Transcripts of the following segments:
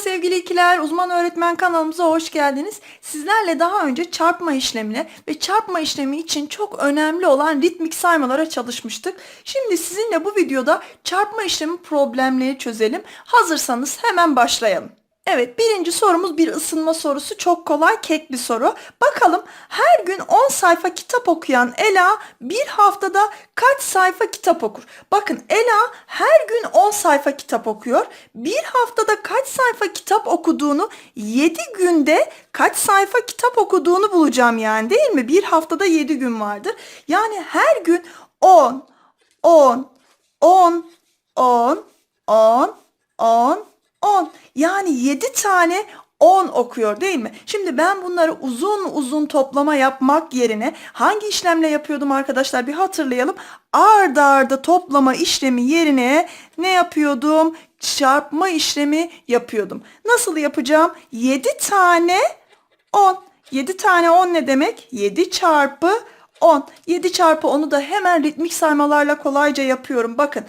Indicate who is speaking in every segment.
Speaker 1: sevgili ikiler, uzman öğretmen kanalımıza hoş geldiniz. Sizlerle daha önce çarpma işlemine ve çarpma işlemi için çok önemli olan ritmik saymalara çalışmıştık. Şimdi sizinle bu videoda çarpma işlemi problemleri çözelim. Hazırsanız hemen başlayalım. Evet birinci sorumuz bir ısınma sorusu. Çok kolay kek bir soru. Bakalım her gün 10 sayfa kitap okuyan Ela bir haftada kaç sayfa kitap okur? Bakın Ela her gün 10 sayfa kitap okuyor. Bir haftada kaç sayfa kitap okuduğunu 7 günde kaç sayfa kitap okuduğunu bulacağım yani değil mi? Bir haftada 7 gün vardır. Yani her gün 10, 10, 10, 10, 10, 10, 10. Yani 7 tane 10 okuyor değil mi? Şimdi ben bunları uzun uzun toplama yapmak yerine hangi işlemle yapıyordum arkadaşlar bir hatırlayalım. Arda arda toplama işlemi yerine ne yapıyordum? Çarpma işlemi yapıyordum. Nasıl yapacağım? 7 tane 10. 7 tane 10 ne demek? 7 çarpı 10. 7 çarpı 10'u da hemen ritmik saymalarla kolayca yapıyorum. Bakın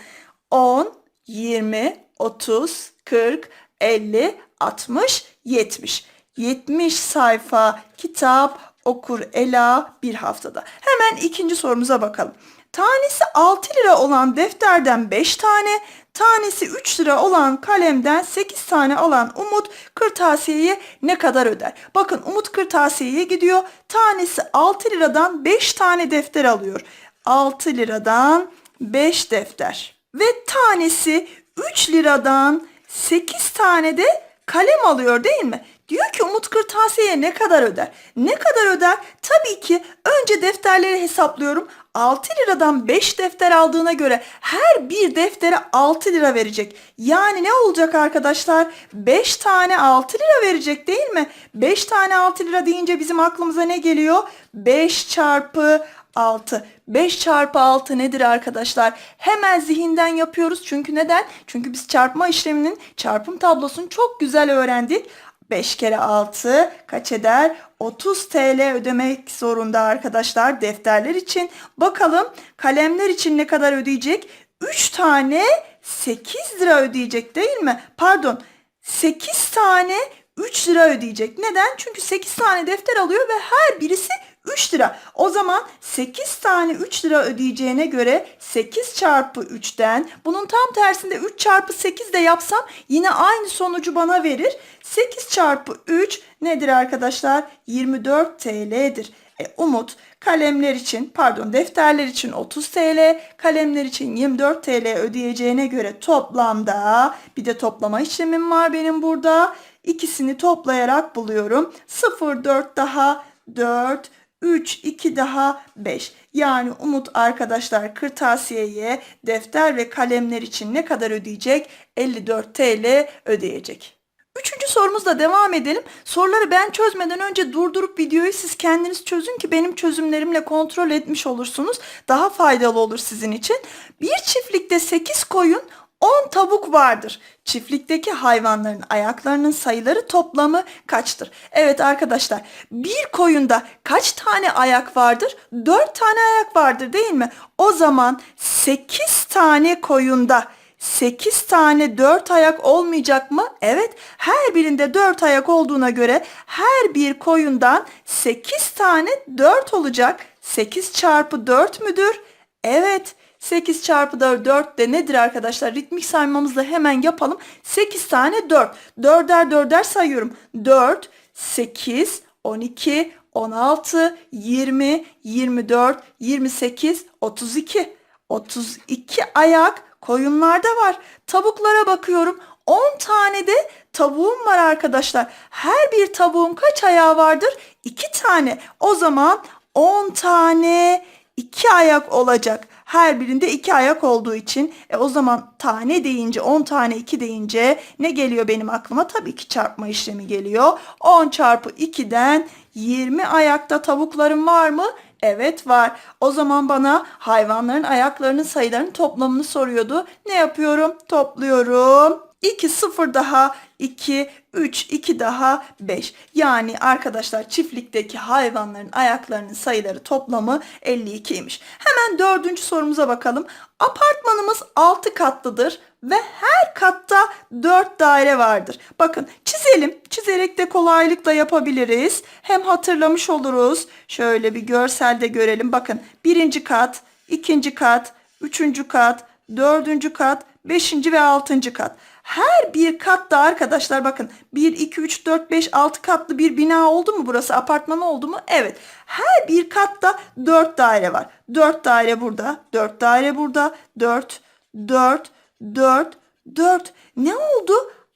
Speaker 1: 10, 20, 30, 40, 50, 60, 70. 70 sayfa kitap okur Ela bir haftada. Hemen ikinci sorumuza bakalım. Tanesi 6 lira olan defterden 5 tane, tanesi 3 lira olan kalemden 8 tane alan Umut kırtasiyeye ne kadar öder? Bakın Umut kırtasiyeye gidiyor. Tanesi 6 liradan 5 tane defter alıyor. 6 liradan 5 defter. Ve tanesi 3 liradan 8 tane de kalem alıyor değil mi? Diyor ki Umut Kırtasiye'ye ne kadar öder? Ne kadar öder? Tabii ki önce defterleri hesaplıyorum. 6 liradan 5 defter aldığına göre her bir deftere 6 lira verecek. Yani ne olacak arkadaşlar? 5 tane 6 lira verecek değil mi? 5 tane 6 lira deyince bizim aklımıza ne geliyor? 5 çarpı 6. 5 çarpı 6 nedir arkadaşlar? Hemen zihinden yapıyoruz. Çünkü neden? Çünkü biz çarpma işleminin çarpım tablosunu çok güzel öğrendik. 5 kere 6 kaç eder? 30 TL ödemek zorunda arkadaşlar defterler için. Bakalım kalemler için ne kadar ödeyecek? 3 tane 8 lira ödeyecek değil mi? Pardon 8 tane 3 lira ödeyecek. Neden? Çünkü 8 tane defter alıyor ve her birisi 3 lira. O zaman 8 tane 3 lira ödeyeceğine göre 8 çarpı 3'ten bunun tam tersinde 3 çarpı 8 de yapsam yine aynı sonucu bana verir. 8 çarpı 3 nedir arkadaşlar? 24 TL'dir. E, Umut kalemler için pardon defterler için 30 TL, kalemler için 24 TL ödeyeceğine göre toplamda bir de toplama işlemim var benim burada. İkisini toplayarak buluyorum. 0 4 daha 4 3, 2 daha 5. Yani Umut arkadaşlar kırtasiyeye defter ve kalemler için ne kadar ödeyecek? 54 TL ödeyecek. Üçüncü sorumuzla devam edelim. Soruları ben çözmeden önce durdurup videoyu siz kendiniz çözün ki benim çözümlerimle kontrol etmiş olursunuz. Daha faydalı olur sizin için. Bir çiftlikte 8 koyun 10 tavuk vardır. Çiftlikteki hayvanların ayaklarının sayıları toplamı kaçtır? Evet arkadaşlar bir koyunda kaç tane ayak vardır? 4 tane ayak vardır değil mi? O zaman 8 tane koyunda 8 tane 4 ayak olmayacak mı? Evet her birinde 4 ayak olduğuna göre her bir koyundan 8 tane 4 olacak. 8 çarpı 4 müdür? Evet 8 çarpı 4, 4 de nedir arkadaşlar? Ritmik saymamızla hemen yapalım. 8 tane 4. 4'er 4'er sayıyorum. 4, 8, 12, 16, 20, 24, 28, 32. 32 ayak koyunlarda var. Tavuklara bakıyorum. 10 tane de tavuğum var arkadaşlar. Her bir tavuğun kaç ayağı vardır? 2 tane. O zaman 10 tane 2 ayak olacak. Her birinde 2 ayak olduğu için e, o zaman tane deyince 10 tane 2 deyince ne geliyor benim aklıma? Tabii ki çarpma işlemi geliyor. 10 çarpı 2'den 20 ayakta tavuklarım var mı? Evet var. O zaman bana hayvanların ayaklarının sayılarının toplamını soruyordu. Ne yapıyorum? Topluyorum. 2 0 daha 2 3 2 daha 5. Yani arkadaşlar çiftlikteki hayvanların ayaklarının sayıları toplamı 52'ymiş. Hemen dördüncü sorumuza bakalım. Apartmanımız 6 katlıdır ve her katta 4 daire vardır. Bakın çizelim. Çizerek de kolaylıkla yapabiliriz. Hem hatırlamış oluruz. Şöyle bir görselde görelim. Bakın birinci kat, ikinci kat, üçüncü kat, dördüncü kat, beşinci ve altıncı kat. Her bir katta arkadaşlar bakın 1, 2, 3, 4, 5, 6 katlı bir bina oldu mu burası? Apartman oldu mu? Evet. Her bir katta 4 daire var. 4 daire burada, 4 daire burada, 4, 4, 4, 4. Ne oldu?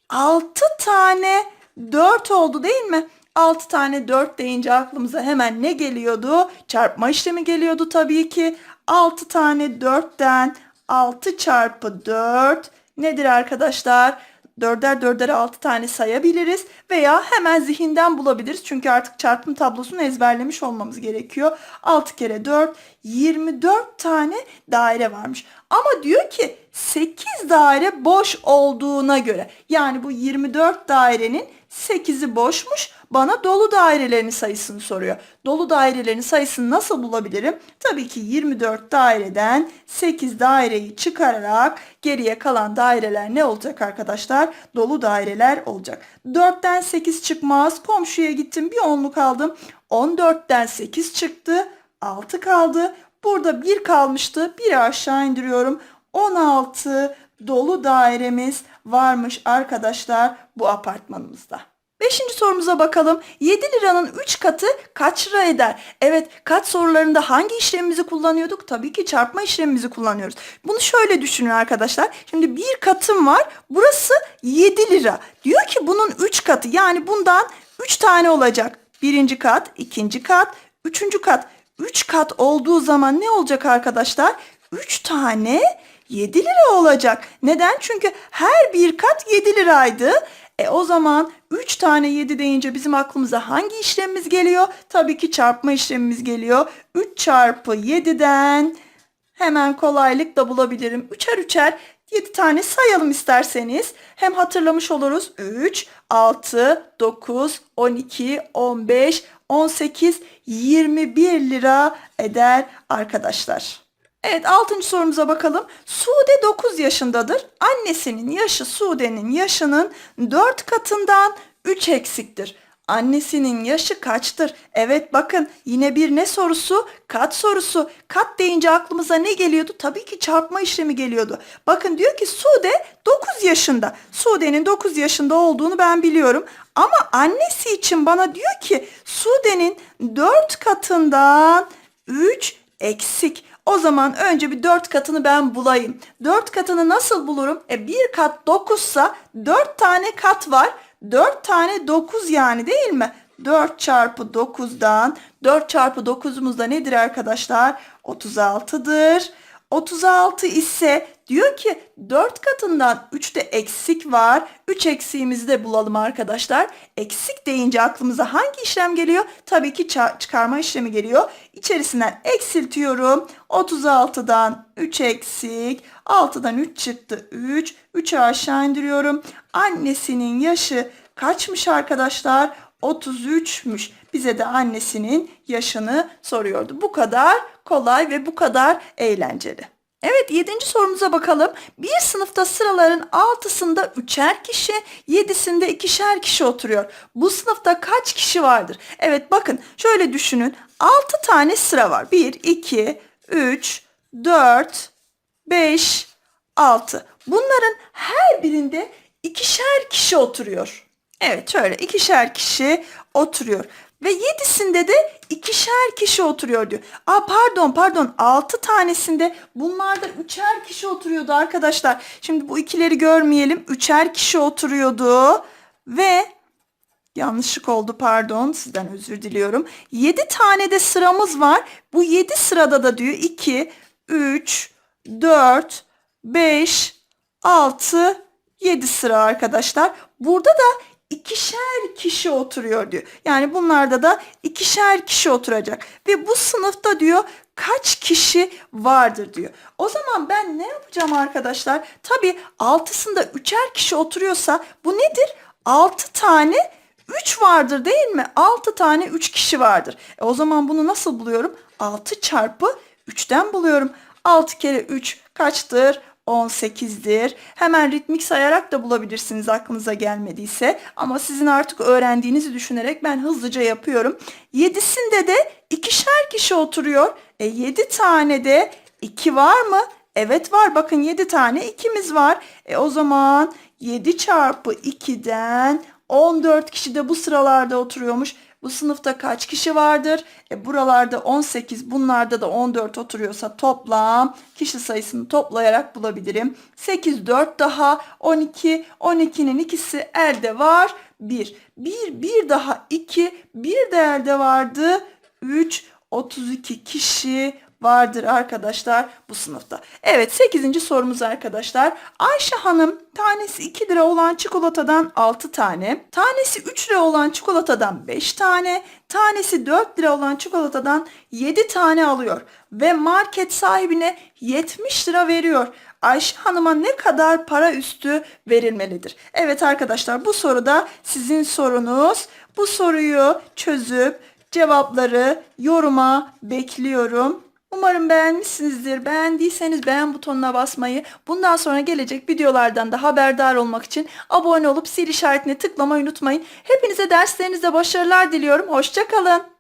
Speaker 1: 6 tane 4 oldu değil mi? 6 tane 4 deyince aklımıza hemen ne geliyordu? Çarpma işlemi geliyordu tabii ki. 6 tane 4'ten 6 çarpı 4 nedir arkadaşlar? Dörder dördere 6 tane sayabiliriz veya hemen zihinden bulabiliriz. Çünkü artık çarpım tablosunu ezberlemiş olmamız gerekiyor. 6 kere 4 24 tane daire varmış. Ama diyor ki 8 daire boş olduğuna göre yani bu 24 dairenin 8'i boşmuş bana dolu dairelerin sayısını soruyor. Dolu dairelerin sayısını nasıl bulabilirim? Tabii ki 24 daireden 8 daireyi çıkararak geriye kalan daireler ne olacak arkadaşlar? Dolu daireler olacak. 4'ten 8 çıkmaz. Komşuya gittim bir onluk aldım. 14'ten 8 çıktı. 6 kaldı. Burada 1 kalmıştı. 1'i aşağı indiriyorum. 16 dolu dairemiz varmış arkadaşlar bu apartmanımızda. Beşinci sorumuza bakalım. 7 liranın 3 katı kaç lira eder? Evet kat sorularında hangi işlemimizi kullanıyorduk? Tabii ki çarpma işlemimizi kullanıyoruz. Bunu şöyle düşünün arkadaşlar. Şimdi bir katım var. Burası 7 lira. Diyor ki bunun 3 katı yani bundan 3 tane olacak. Birinci kat, ikinci kat, üçüncü kat. 3 kat olduğu zaman ne olacak arkadaşlar? 3 tane 7 lira olacak. Neden? Çünkü her bir kat 7 liraydı. E o zaman 3 tane 7 deyince bizim aklımıza hangi işlemimiz geliyor? Tabii ki çarpma işlemimiz geliyor. 3 çarpı 7'den hemen kolaylıkla bulabilirim. Üçer üçer 7 tane sayalım isterseniz. Hem hatırlamış oluruz. 3, 6, 9, 12, 15, 18, 21 lira eder arkadaşlar. Evet 6. sorumuza bakalım. Sude 9 yaşındadır. Annesinin yaşı Sude'nin yaşının 4 katından 3 eksiktir. Annesinin yaşı kaçtır? Evet bakın yine bir ne sorusu? Kat sorusu. Kat deyince aklımıza ne geliyordu? Tabii ki çarpma işlemi geliyordu. Bakın diyor ki Sude 9 yaşında. Sude'nin 9 yaşında olduğunu ben biliyorum. Ama annesi için bana diyor ki Sude'nin 4 katından 3 eksik. O zaman önce bir 4 katını ben bulayım. 4 katını nasıl bulurum? E bir kat 9 sa 4 tane kat var. 4 tane 9 yani değil mi? 4 çarpı 9'dan 4 çarpı 9'umuz da nedir arkadaşlar? 36'dır. 36 ise diyor ki 4 katından 3 de eksik var. 3 eksiğimizi de bulalım arkadaşlar. Eksik deyince aklımıza hangi işlem geliyor? Tabii ki çıkarma işlemi geliyor. İçerisinden eksiltiyorum. 36'dan 3 eksik. 6'dan 3 çıktı 3. 3'ü aşağı indiriyorum. Annesinin yaşı kaçmış arkadaşlar? 33'müş. Bize de annesinin yaşını soruyordu. Bu kadar kolay ve bu kadar eğlenceli. Evet yedinci sorumuza bakalım. Bir sınıfta sıraların altısında üçer kişi, yedisinde ikişer kişi oturuyor. Bu sınıfta kaç kişi vardır? Evet bakın şöyle düşünün. Altı tane sıra var. Bir, iki, üç, dört, beş, altı. Bunların her birinde ikişer kişi oturuyor. Evet şöyle ikişer kişi oturuyor. Ve yedisinde de ikişer kişi oturuyor diyor. Aa pardon pardon altı tanesinde bunlarda üçer kişi oturuyordu arkadaşlar. Şimdi bu ikileri görmeyelim. Üçer kişi oturuyordu ve yanlışlık oldu pardon sizden özür diliyorum. Yedi tane de sıramız var. Bu yedi sırada da diyor iki, üç, dört, beş, altı, yedi sıra arkadaşlar. Burada da ikişer kişi oturuyor diyor. Yani bunlarda da ikişer kişi oturacak. Ve bu sınıfta diyor kaç kişi vardır diyor. O zaman ben ne yapacağım arkadaşlar? Tabii altısında üçer kişi oturuyorsa bu nedir? 6 tane 3 vardır değil mi? 6 tane 3 kişi vardır. E o zaman bunu nasıl buluyorum? 6 çarpı 3'ten buluyorum. 6 kere 3 kaçtır? 18'dir. Hemen ritmik sayarak da bulabilirsiniz aklınıza gelmediyse. Ama sizin artık öğrendiğinizi düşünerek ben hızlıca yapıyorum. 7'sinde de ikişer kişi oturuyor. E 7 tane de 2 var mı? Evet var. Bakın 7 tane 2'miz var. E o zaman 7 çarpı 2'den 14 kişi de bu sıralarda oturuyormuş. Bu sınıfta kaç kişi vardır? E buralarda 18, bunlarda da 14 oturuyorsa toplam kişi sayısını toplayarak bulabilirim. 8, 4 daha 12, 12'nin ikisi elde var. 1, 1, 1 daha 2, 1 de elde vardı. 3, 32 kişi vardır arkadaşlar bu sınıfta. Evet 8. sorumuz arkadaşlar. Ayşe Hanım tanesi 2 lira olan çikolatadan 6 tane, tanesi 3 lira olan çikolatadan 5 tane, tanesi 4 lira olan çikolatadan 7 tane alıyor ve market sahibine 70 lira veriyor. Ayşe Hanım'a ne kadar para üstü verilmelidir? Evet arkadaşlar bu soruda sizin sorunuz. Bu soruyu çözüp cevapları yoruma bekliyorum. Umarım beğenmişsinizdir. Beğendiyseniz beğen butonuna basmayı, bundan sonra gelecek videolardan da haberdar olmak için abone olup zil işaretine tıklamayı unutmayın. Hepinize derslerinizde başarılar diliyorum. Hoşçakalın.